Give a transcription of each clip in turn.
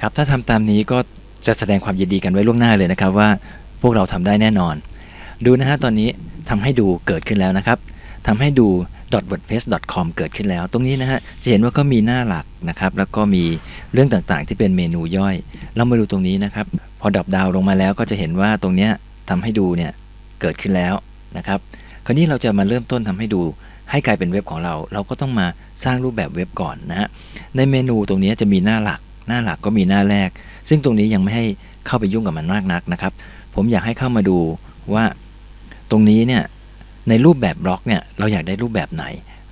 ครับถ้าทำตามนี้ก็จะแสดงความยินดีกันไว้ล่วงหน้าเลยนะครับว่าพวกเราทำได้แน่นอน ดูนะฮะตอนนี้ทำให้ดูเกิดขึ้นแล้วนะครับทำให้ดู .wordpress.com เกิดขึ้นแล้ว ตรงนี้นะฮะจะเห็นว่าก็มีหน้าหลักนะครับ แล้วก็มีเรื่องต่างๆ ที่เป็นเมนูย่อย เรามาดูตรงนี้นะครับ พอดับดาวลงมาแล้วก็จะเห็นว่าตรงเนี้ยทำให้ดูเนี่ยเกิดขึ้นแล้วนะครับ คราวนี้เราจะมาเริ่มต้นทำให้ดู ให้กลายเป็นเว็บของเรา เราก็ต้องมาสร้างรูปแบบเว็บก่อนนะฮะในเมนูตรงนี้จะมีหน้าหลัก หน้าหลักก็มีหน้าแรก ซึ่งตรงนี้ยังไม่ให้เข้าไปยุ่งกับมันมากนักนะครับ ผมอยากให้เข้ามาดูว่าตรงนี้เนี่ยในรูปแบบบล็อกเนี่ยเราอยากได้รูปแบบไหน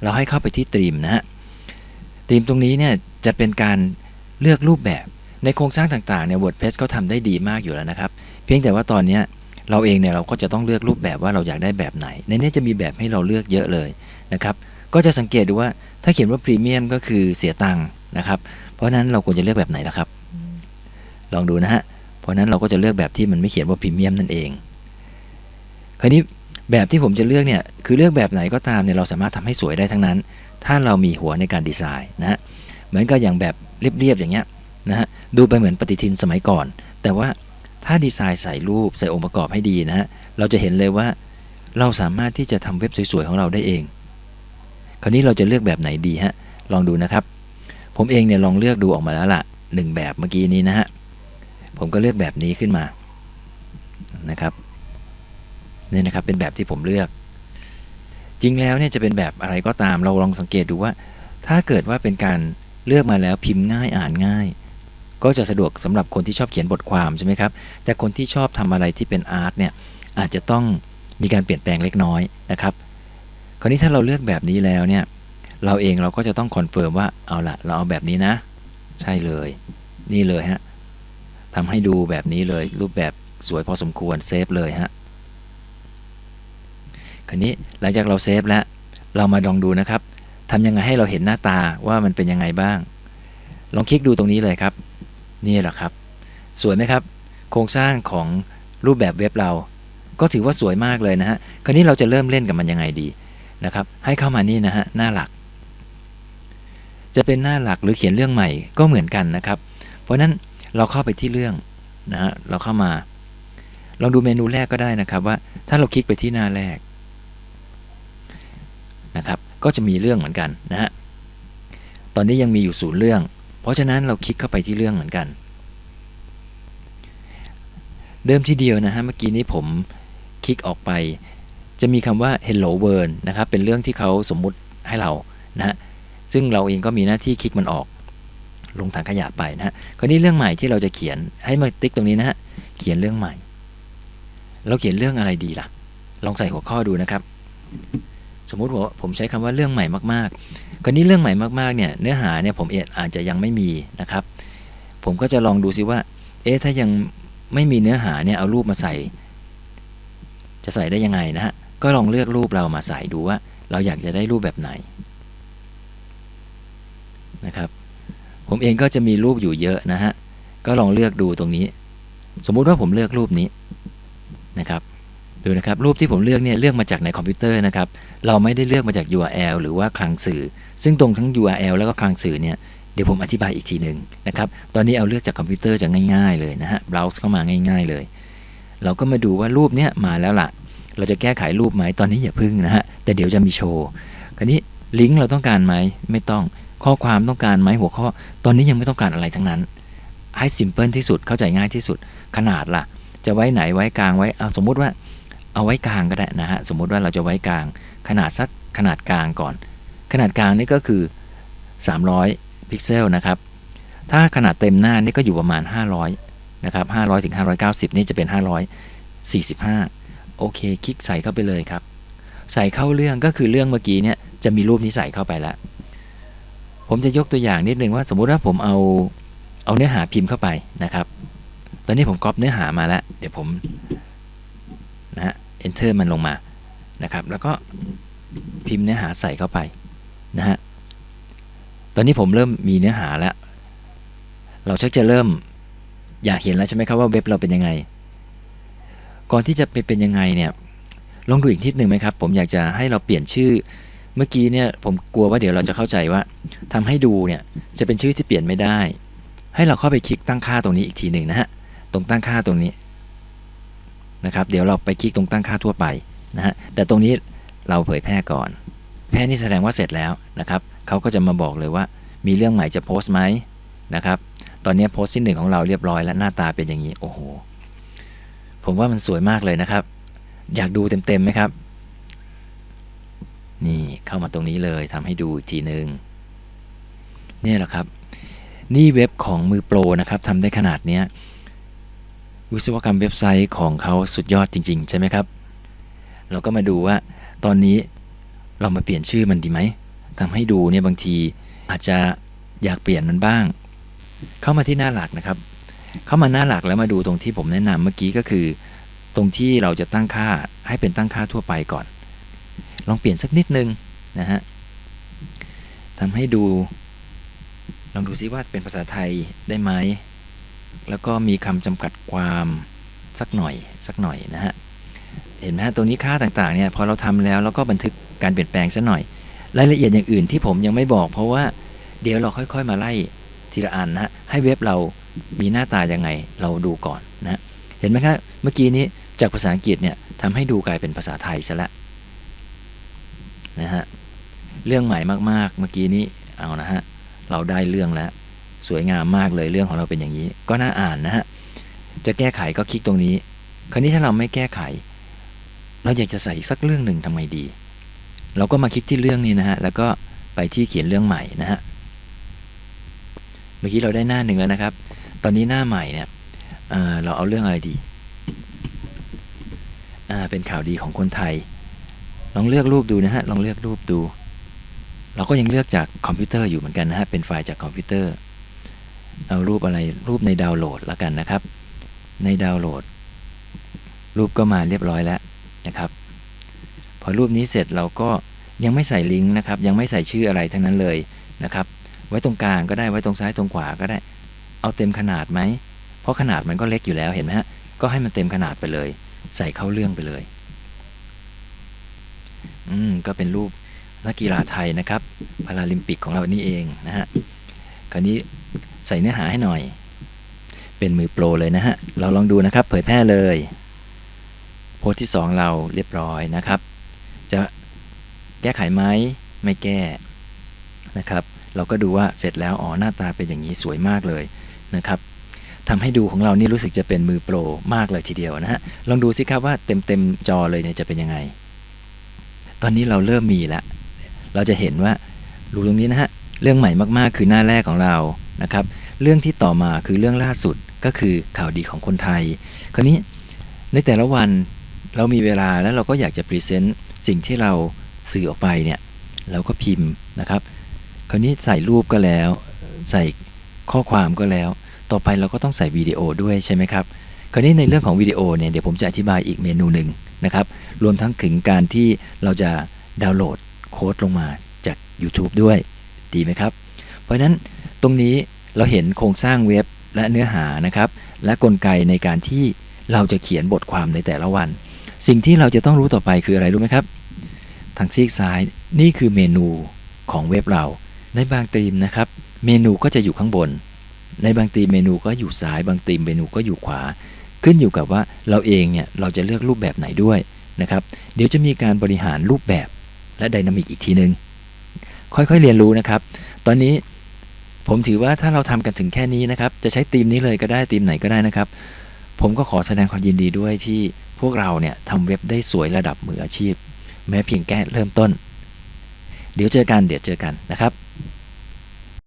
เราให้เข้าไปที่ตรีมนะฮะตรีมตรงนี้เนี่ยจะเป็นการเลือกรูปแบบในโครงสร้างต่างๆเนี่ย WordPress เขาทำได้ดีมากอยู่แล้วนะครับ เพียงแต่ว่าตอนนี้เราเองเนี่ยเราก็จะต้องเลือกรูปแบบว่าเราอยากได้แบบไหน ในนี้จะมีแบบให้เราเลือกเยอะเลยนะครับ ก็จะสังเกตดูว่าถ้าเขียนว่าพรีเมียมก็คือเสียตังค์ นะครับ เพราะฉะนั้นเราควรจะเลือกแบบไหนล่ะครับ ลองดูนะฮะ เพราะฉะนั้นเราก็จะเลือกแบบที่มันไม่เขียนว่าพรีเมียมนั่นเอง คราวนี้แบบที่ผมจะเลือกเนี่ยคือเลือกแบบไหนก็ตามเนี่ยเราสามารถทำให้สวยได้ทั้งนั้น ถ้าเรามีหัวในการดีไซน์นะฮะเหมือนกับอย่างแบบเรียบๆอย่างเงี้ยนะฮะดูไปเหมือนปฏิทินสมัยก่อน แต่ว่าถ้าดีไซน์ใส่รูปใส่องค์ประกอบให้ดีนะฮะเราจะเห็นเลยว่าเราสามารถที่จะทำเว็บสวยๆของเราได้เอง คราวนี้เราจะเลือกแบบไหนดีฮะลองดูนะครับ ผมเองเนี่ยลองเลือกดูออกมาแล้วล่ะหนึ่งแบบเมื่อกี้นี้นะฮะ ผมก็เลือกแบบนี้ขึ้นมา นะครับ นี่นะครับเป็นแบบที่ผมเลือก จริงแล้วเนี่ยจะเป็นแบบอะไรก็ตามเราลองสังเกตดูว่า ถ้าเกิดว่าเป็นการเลือกมาแล้วพิมพ์ง่ายอ่านง่าย ก็จะสะดวกสำหรับคนที่ชอบเขียนบทความใช่ไหมครับ แต่คนที่ชอบทำอะไรที่เป็นอาร์ตเนี่ยอาจจะต้องมีการเปลี่ยนแปลงเล็กน้อยนะครับ คราวนี้ถ้าเราเลือกแบบนี้แล้วเนี่ย เราเองเราก็จะต้องคอนเฟิร์มว่าเอาละเราเอาแบบนี้นะ ใช่เลย นี่เลยฮะทำให้ดูแบบนี้เลย รูปแบบสวยพอสมควรเซฟเลยฮะคราวนี้หลังจากเราเซฟแล้ว เรามาลองดูนะครับทำยังไงให้เราเห็นหน้าตาว่ามันเป็นยังไงบ้าง ลองคลิกดูตรงนี้เลยครับ นี่แหละครับ สวยไหมครับ โครงสร้างของรูปแบบเว็บเรา ก็ถือว่าสวยมากเลยนะฮะ คราวนี้เราจะเริ่มเล่นกับมันยังไงดีนะครับ ให้เข้ามานี่นะฮะหน้าหลัก จะเป็นหน้าหลักหรือเขียนเรื่องใหม่ก็เหมือนกันนะครับ เพราะนั้นเราเข้าไปที่เรื่องนะฮะเราเข้ามา ลองดูเมนูแรกก็ได้นะครับว่าถ้าเราคลิกไปที่หน้าแรกนะครับ ก็จะมีเรื่องเหมือนกันนะฮะตอนนี้ยังมีอยู่ศูนย์เรื่อง เพราะฉะนั้นเราคลิกเข้าไปที่เรื่องเหมือนกัน เดิมทีเดียวนะฮะเมื่อกี้นี้ผมคลิกออกไป จะมีคำว่า hello world นะครับเป็นเรื่องที่เขาสมมุติให้เรานะฮะ ซึ่งเราเองก็มีหน้าที่คลิกมันออกลงถังขยะไปนะฮะคราวนี้เรื่องใหม่ที่เราจะเขียนให้มาติ๊กตรงนี้นะฮะเขียนเรื่องใหม่ เราเขียนเรื่องอะไรดีล่ะ ลองใส่หัวข้อดูนะครับ สมมุติว่าผมใช้คำว่าเรื่องใหม่มากๆคราวนี้เรื่องใหม่มากๆเนี่ยเนื้อหาเนี่ยผมเองอาจจะยังไม่มีนะครับ ผมก็จะลองดูซิว่า เอ๊ะถ้ายังไม่มีเนื้อหาเนี่ยเอารูปมาใส่ จะใส่ได้ยังไงนะฮะก็ลองเลือกรูปเรามาใส่ดูว่า เราอยากจะได้รูปแบบไหน นะครับ ผมเองก็จะมีรูปอยู่เยอะนะฮะ ก็ลองเลือกดูตรงนี้ สมมุติว่าผมเลือกรูปนี้นะครับ ดูนะครับรูปที่ผมเลือกเนี่ยเลือกมาจากในคอมพิวเตอร์นะครับ เราไม่ได้เลือกมาจาก URL หรือว่าคลังสื่อ ซึ่งตรงทั้ง URL แล้วก็คลังสื่อเนี่ยเดี๋ยวผมอธิบายอีกทีหนึ่งนะครับ ตอนนี้เอาเลือกจากคอมพิวเตอร์จะง่าย ๆ เลยนะฮะ browse เข้ามาง่าย ๆ เลย เราก็มาดูว่ารูปเนี้ยมาแล้วล่ะ เราจะแก้ไขรูปไหมตอนนี้อย่าพึ่งนะฮะ แต่เดี๋ยวจะมีโชว์ คราวนี้ลิงก์เราต้องการไหมไม่ต้อง ข้อความต้องการไหมหัวข้อ ตอนนี้ยังไม่ต้องการอะไรทั้งนั้น ให้ simple ที่สุดเข้าใจง่ายที่สุด ขนาดล่ะ จะไว้ไหนไว้กลางไว้เอาสมมุติว่า เอาไว้กลางก็ได้นะฮะสมมุติว่าเราจะไว้กลาง ขนาดสักขนาดกลางก่อน ขนาดกลางนี่ก็คือ 300 พิกเซลนะครับ ถ้าขนาดเต็มหน้านี่ก็อยู่ประมาณ 500นะครับ500ถึง590 นี่จะเป็น 545 โอเค คลิกใส่เข้าไปเลยครับ ใส่เข้าเรื่องก็คือเรื่องเมื่อกี้เนี่ยจะมีรูปนี้ใส่เข้าไปแล้ว ผมจะยกตัวอย่างนิดนึงว่าสมมุติว่าผมเอาเอาเนื้อหาพิมพ์เข้าไปนะครับ ตอนนี้ผมก๊อปเนื้อหามาแล้ว เดี๋ยวผมนะฮะ enter มันลงมานะครับ แล้วก็พิมพ์เนื้อหาใส่เข้าไปนะฮะ ตอนนี้ผมเริ่มมีเนื้อหาแล้ว เราชักจะเริ่มอยากเห็นแล้วใช่ไหมครับว่าเว็บเราเป็นยังไง ก่อนที่จะไปเป็นยังไงเนี่ย ลองดูอีกนิดหนึ่งไหมครับ ผมอยากจะให้เราเปลี่ยนชื่อ เมื่อกี้เนี่ยผมกลัวว่าเดี๋ยวเราจะเข้าใจว่าทำให้ดูเนี่ยจะเป็นชื่อที่เปลี่ยนไม่ได้ ให้เราเข้าไปคลิกตั้งค่าตรงนี้อีกทีหนึ่งนะฮะตรงตั้งค่าตรงนี้นะครับเดี๋ยวเราไปคลิกตรงตั้งค่าทั่วไปนะฮะแต่ตรงนี้เราเผยแพร่ก่อน แพร่นี่แสดงว่าเสร็จแล้วนะครับเขาก็จะมาบอกเลยว่ามีเรื่องใหม่จะโพสต์ไหมนะครับตอนนี้โพสต์ที่หนึ่งของเราเรียบร้อยแล้วหน้าตาเป็นอย่างนี้โอ้โหผมว่ามันสวยมากเลยนะครับ อยากดูเต็มๆไหมครับ นี่เข้ามาตรงนี้เลยทำให้ดูอีกทีหนึ่งนี่แหละครับ นี่เว็บของมือโปรนะครับทำได้ขนาดนี้วิศวกรรมเว็บไซต์ของเขาสุดยอดจริง ๆ ใช่ไหมครับ เราก็มาดูว่าตอนนี้เรามาเปลี่ยนชื่อมันดีไหมทำให้ดูเนี่ยบางทีอาจจะอยากเปลี่ยนมันบ้าง เข้ามาที่หน้าหลักนะครับ เข้ามาหน้าหลักแล้วมาดูตรงที่ผมแนะนำเมื่อกี้ก็คือ ตรงที่เราจะตั้งค่าให้เป็นตั้งค่าทั่วไปก่อน ลองเปลี่ยนสักนิดนึงนะฮะทำให้ดู ลองดูซิว่าเป็นภาษาไทยได้ไหม แล้วก็มีคำจำกัดความสักหน่อยสักหน่อยนะฮะ เห็นไหมฮะตัวนี้ค่าต่างๆเนี่ยพอเราทำแล้วเราก็บันทึกการเปลี่ยนแปลงซะหน่อย รายละเอียดอย่างอื่นที่ผมยังไม่บอก เพราะว่าเดี๋ยวเราค่อยๆมาไล่ทีละอันนะฮะให้เว็บเรามีหน้าตายังไงเราดูก่อนนะฮะเห็นไหมครับเมื่อกี้นี้จากภาษาอังกฤษเนี่ยทำให้ดูกลายเป็นภาษาไทยซะแล้ว นะฮะเรื่องใหม่มากๆ เมื่อกี้นี้เอานะฮะเราได้เรื่องแล้วสวยงามมากเลยเรื่องของเราเป็นอย่างนี้ ก็น่าอ่านนะฮะจะแก้ไขก็คลิกตรงนี้ คราวนี้ถ้าเราไม่แก้ไข เราอยากจะใส่อีกสักเรื่องหนึ่งทำไมดี เราก็มาคลิกที่เรื่องนี้นะฮะแล้วก็ไปที่เขียนเรื่องใหม่นะฮะเมื่อกี้เราได้หน้าหนึ่งแล้วนะครับ ตอนนี้หน้าใหม่เนี่ยเเราเอาเรื่องอะไรดี เป็นข่าวดีของคนไทย ลองเลือกรูปดูนะฮะ ลองเลือกรูปดู เราก็ยังเลือกจากคอมพิวเตอร์อยู่เหมือนกันนะฮะ เป็นไฟล์จากคอมพิวเตอร์ เอารูปอะไร รูปในดาวน์โหลดแล้วกันนะครับ ในดาวน์โหลด รูปก็มาเรียบร้อยแล้วนะครับ พอรูปนี้เสร็จเราก็ยังไม่ใส่ลิงก์นะครับ ยังไม่ใส่ชื่ออะไรทั้งนั้นเลยนะครับ ไว้ตรงกลางก็ได้ ไว้ตรงซ้ายตรงขวาก็ได้ เอาเต็มขนาดไหม เพราะขนาดมันก็เล็กอยู่แล้วเห็นไหมฮะ ก็ให้มันเต็มขนาดไปเลย ใส่เข้าเรื่องไปเลย อืมก็เป็นรูปนักกีฬาไทยนะครับพาราลิมปิกของเรานี่เองนะฮะคราวนี้ใส่เนื้อหาให้หน่อย เป็นมือโปรเลยนะฮะเราลองดูนะครับ เผยแพร่เลย โพสที่ 2 เราเรียบร้อยนะครับ จะแก้ไขไหมไม่แก้นะครับ เราก็ดูว่าเสร็จแล้วอ๋อหน้าตาเป็นอย่างนี้สวยมากเลยนะครับทำให้ดูของเรานี่รู้สึกจะเป็นมือโปรมากเลยทีเดียวนะฮะลองดูสิครับว่าเต็มเต็มจอเลยเนี่ยจะเป็นยังไง ตอนนี้เราเริ่มมีแล้วเราจะเห็นว่าดูตรงนี้นะฮะ เรื่องใหม่มากๆ คือหน้าแรกของเรา นะครับ เรื่องที่ต่อมาคือเรื่องล่าสุดก็คือข่าวดีของคนไทย คราวนี้ในแต่ละวันเรามีเวลาแล้วเราก็อยากจะพรีเซนต์สิ่งที่เราสื่อออกไปเนี่ย เราก็พิมพ์นะครับ คราวนี้ใส่รูปก็แล้ว ใส่ข้อความก็แล้ว ต่อไปเราก็ต้องใส่วิดีโอด้วยใช่ไหมครับ คราวนี้ในเรื่องของวิดีโอเนี่ยเดี๋ยวผมจะอธิบายอีกเมนูหนึ่ง นะครับ รวมทั้งถึงการที่เราจะดาวน์โหลดโค้ดลงมาจาก YouTube ด้วย ดีไหมครับ เพราะนั้นตรงนี้เราเห็นโครงสร้างเว็บและเนื้อหานะครับ และกลไกในการที่เราจะเขียนบทความในแต่ละวัน สิ่งที่เราจะต้องรู้ต่อไปคืออะไรรู้ไหมครับ ทางซีกซ้ายนี่คือเมนูของเว็บเรา ในบางธีมนะครับ เมนูก็จะอยู่ข้างบน ในบางธีมเมนูก็อยู่ซ้าย บางธีมเมนูก็อยู่ขวา ขึ้นอยู่กับว่าเราเองเนี่ยเราจะเลือกรูปแบบไหนด้วยนะครับ เดี๋ยวจะมีการบริหารรูปแบบและไดนามิกอีกทีหนึงค่อยๆเรียนรู้นะครับ ตอนนี้ผมถือว่าถ้าเราทำกันถึงแค่นี้นะครับ จะใช้ธีมนี้เลยก็ได้ธีมไหนก็ได้นะครับ ผมก็ขอแสดงความยินดีด้วยที่พวกเราเนี่ยทำเว็บได้สวยระดับมืออาชีพ แม้เพียงแค่เริ่มต้น เดี๋ยวเจอกันเดี๋ยวเจอกันนะครับ